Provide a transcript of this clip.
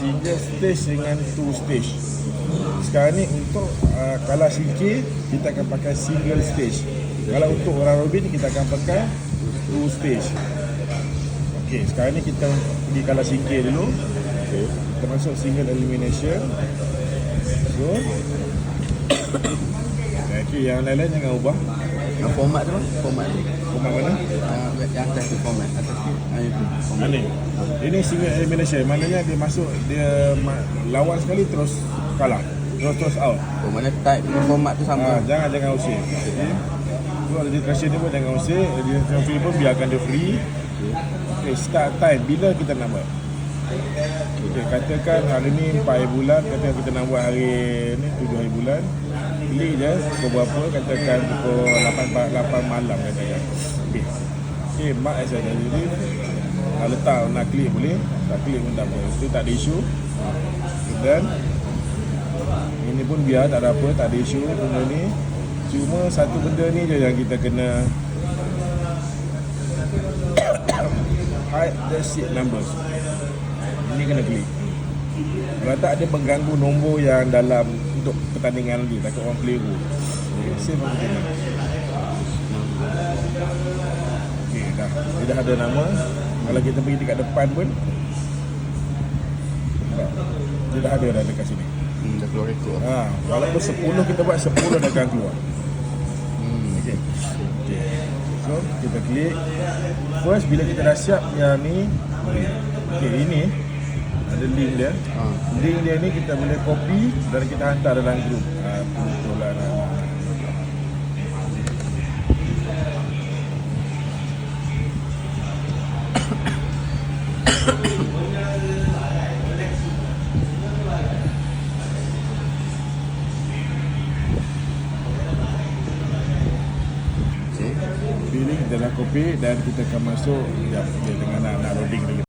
single stage dengan two stage. Sekarang ni untuk uh, kalau singkir kita akan pakai single stage. Kalau untuk orang robin kita akan pakai two stage. Okey, sekarang ni kita pergi kalah singkir dulu. Okey. Kita masuk single elimination. So Okey, yang lain-lain jangan ubah. Yang format tu, format tu. Format mana? Uh, atas tu format. Atas tu. Ah, itu. Ha, Format. ni. Ini single elimination. Maknanya dia masuk dia ma- lawan sekali terus kalah. Terus terus out. Oh, mana type dengan format tu sama. Ha, jangan jangan usir. Okay. Tu ada discussion dia pun jangan usir. Dia free pun biarkan dia free. Okay, start time bila kita nak buat. Okay, katakan hari ni 4 hari bulan, katakan kita nak buat hari ni 7 hari bulan. Klik je pukul berapa, katakan pukul 8, 8 malam katakan. Okay. Okay, mark as a jadi nak letak nak klik boleh, tak klik pun tak apa. Itu tak ada isu. Dan ini pun biar tak ada apa, tak ada isu benda ni. Cuma satu benda ni je yang kita kena hide the seat numbers. Ini kena klik. Kalau tak ada mengganggu nombor yang dalam untuk pertandingan nanti takut orang keliru. Save apa dah. Ada nama. Kalau kita pergi dekat depan pun dia dah ada dah dekat sini. Hmm, dah keluar rekod. Ha, walaupun 10 kita buat 10 dah akan keluar. Hmm. Okey. Okey. So, kita klik. First bila kita dah siap yang ni, okey ini ada link dia. Ha. Link dia ni kita boleh copy dan kita hantar dalam grup. Ha, lah. Kita dah copy dan kita akan masuk ya, dia tengah nak, nak loading lagi.